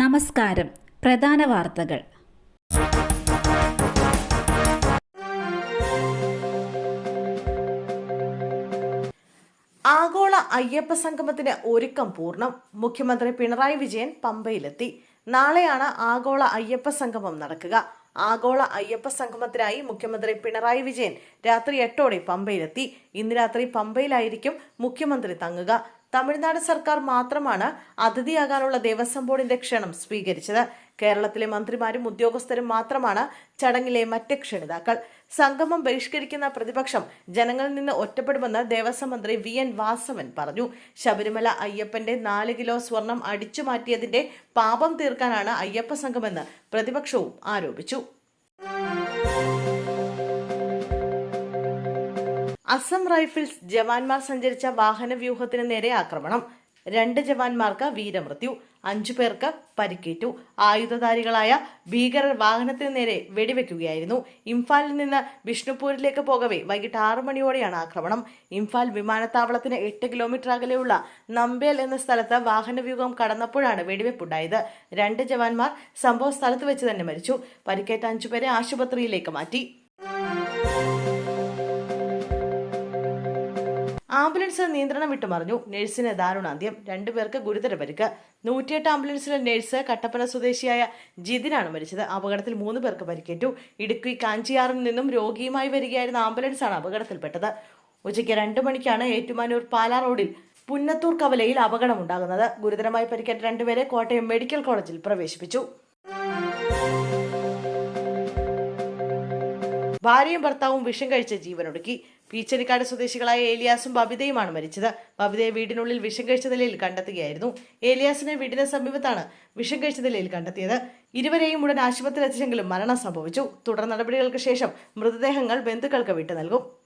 നമസ്കാരം. പ്രധാന വാർത്തകൾ. ആഗോള അയ്യപ്പ സംഗമത്തിന് ഒരുക്കം പൂർണം. മുഖ്യമന്ത്രി പിണറായി വിജയൻ പമ്പയിലെത്തി. നാളെയാണ് ആഗോള അയ്യപ്പ സംഗമം നടക്കുക. ആഗോള അയ്യപ്പ സംഗമത്തിനായി മുഖ്യമന്ത്രി പിണറായി വിജയൻ രാത്രി എട്ടോടെ പമ്പയിലെത്തി. ഇന്ന് രാത്രി പമ്പയിലായിരിക്കും മുഖ്യമന്ത്രി തങ്ങുക. തമിഴ്നാട് സർക്കാർ മാത്രമാണ് അതിഥിയാകാനുള്ള ദേവസ്വം ബോർഡിന്റെ ക്ഷണം സ്വീകരിച്ചത്. കേരളത്തിലെ മന്ത്രിമാരും ഉദ്യോഗസ്ഥരും മാത്രമാണ് ചടങ്ങിലെ മറ്റ് ക്ഷണിതാക്കൾ. സംഗമം ബഹിഷ്കരിക്കുന്ന പ്രതിപക്ഷം ജനങ്ങളിൽ നിന്ന് ഒറ്റപ്പെടുമെന്ന് ദേവസ്വം മന്ത്രി വി എൻ വാസവൻ പറഞ്ഞു. ശബരിമല അയ്യപ്പന്റെ നാല് കിലോ സ്വർണം അടിച്ചു മാറ്റിയതിന്റെ പാപം തീർക്കാനാണ് അയ്യപ്പ സംഘമെന്ന് പ്രതിപക്ഷവും ആരോപിച്ചു. അസം റൈഫിൾസ് ജവാന്മാർ സഞ്ചരിച്ച വാഹന വ്യൂഹത്തിന് നേരെ ആക്രമണം. രണ്ട് ജവാന്മാർക്ക് വീരമൃത്യു. അഞ്ചു പേർക്ക് പരിക്കേറ്റു. ആയുധധാരികളായ ഭീകരർ വാഹനത്തിന് നേരെ വെടിവെക്കുകയായിരുന്നു. ഇംഫാലിൽ നിന്ന് വിഷ്ണുപൂരിലേക്ക് പോകവെ വൈകിട്ട് ആറു മണിയോടെയാണ് ആക്രമണം. ഇംഫാൽ വിമാനത്താവളത്തിന് എട്ട് കിലോമീറ്റർ അകലെയുള്ള നമ്പേൽ എന്ന സ്ഥലത്ത് വാഹനവ്യൂഹം കടന്നപ്പോഴാണ് വെടിവെപ്പുണ്ടായത്. രണ്ട് ജവാന്മാർ സംഭവ സ്ഥലത്ത് വെച്ച് തന്നെ മരിച്ചു. പരിക്കേറ്റ അഞ്ചുപേരെ ആശുപത്രിയിലേക്ക് മാറ്റി. ആംബുലൻസ് നിയന്ത്രണം വിട്ടു വിട്ടുമറിഞ്ഞു നഴ്സിന് ദാരുണാന്ത്യം. രണ്ടുപേർക്ക് ഗുരുതര പരിക്ക്. നൂറ്റിയെട്ട് ആംബുലൻസിലെ നഴ്സ് കട്ടപ്പന സ്വദേശിയായ ജിതിനാണ് മരിച്ചത്. അപകടത്തിൽ മൂന്ന് പേർക്ക് പരിക്കേറ്റു. ഇടുക്കി കാഞ്ചിയാറിൽ നിന്നും രോഗിയുമായി വരികയായിരുന്ന ആംബുലൻസാണ് അപകടത്തിൽപ്പെട്ടത്. ഉച്ചയ്ക്ക് രണ്ട് മണിക്കാണ് ഏറ്റുമാനൂർ പാലാ റോഡിൽ പുന്നത്തൂർ കവലയിൽ അപകടമുണ്ടാകുന്നത്. ഗുരുതരമായി പരിക്കേറ്റ രണ്ടുപേരെ കോട്ടയം മെഡിക്കൽ കോളേജിൽ പ്രവേശിപ്പിച്ചു. ഭാര്യയും ഭർത്താവും വിഷം കഴിച്ച ജീവനൊടുക്കി. പീച്ചനിക്കാട് സ്വദേശികളായ ഏലിയാസും ബബിതയുമാണ് മരിച്ചത്. ബബിതയെ വീടിനുള്ളിൽ വിഷം കഴിച്ച നിലയിൽ കണ്ടെത്തുകയായിരുന്നു. ഏലിയാസിനെ വീടിന് സമീപത്താണ് വിഷം കഴിച്ച നിലയിൽ കണ്ടെത്തിയത്. ഇരുവരെയും ഉടൻ ആശുപത്രിയിൽ എത്തിച്ചെങ്കിലും മരണം സംഭവിച്ചു. തുടർ നടപടികൾക്ക് ശേഷം മൃതദേഹങ്ങൾ ബന്ധുക്കൾക്ക് വിട്ടു നൽകും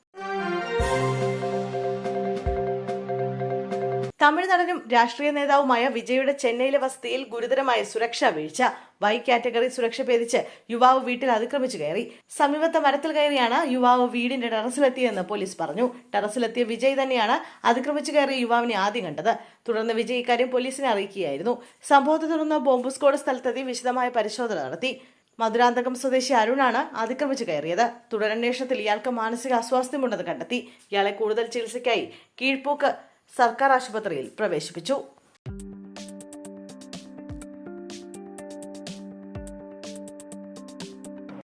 തമിഴ് നടനും രാഷ്ട്രീയ നേതാവുമായ വിജയുടെ ചെന്നൈയിലെ വസതിയിൽ ഗുരുതരമായ സുരക്ഷാ വീഴ്ച. വൈ കാറ്റഗറി സുരക്ഷ ഭേദിച്ച് യുവാവ് വീട്ടിൽ അതിക്രമിച്ചു കയറി. സമീപത്തെ മരത്തിൽ കയറിയാണ് യുവാവ് വീടിന്റെ ടെറസിലെത്തിയെന്ന് പോലീസ് പറഞ്ഞു. ടെറസിലെത്തിയ വിജയ് തന്നെയാണ് അതിക്രമിച്ചു കയറിയ യുവാവിനെ ആദ്യം കണ്ടത്. തുടർന്ന് വിജയ് ഇക്കാര്യം പോലീസിനെ അറിയിക്കുകയായിരുന്നു. സംഭവത്തെ തുടർന്ന് ബോംബ് സ്ക്വാഡ് സ്ഥലത്തെത്തി വിശദമായ പരിശോധന നടത്തി. മധുരാന്തകം സ്വദേശി അരുണാണ് അതിക്രമിച്ചു കയറിയത്. തുടരന്വേഷണത്തിൽ ഇയാൾക്ക് മാനസിക അസ്വാസ്ഥ്യമുണ്ടെന്ന് കണ്ടെത്തി. ഇയാളെ കൂടുതൽ ചികിത്സയ്ക്കായി കീഴ്പോക്ക് സർക്കാർ ആശുപത്രിയിൽ പ്രവേശിപ്പിച്ചു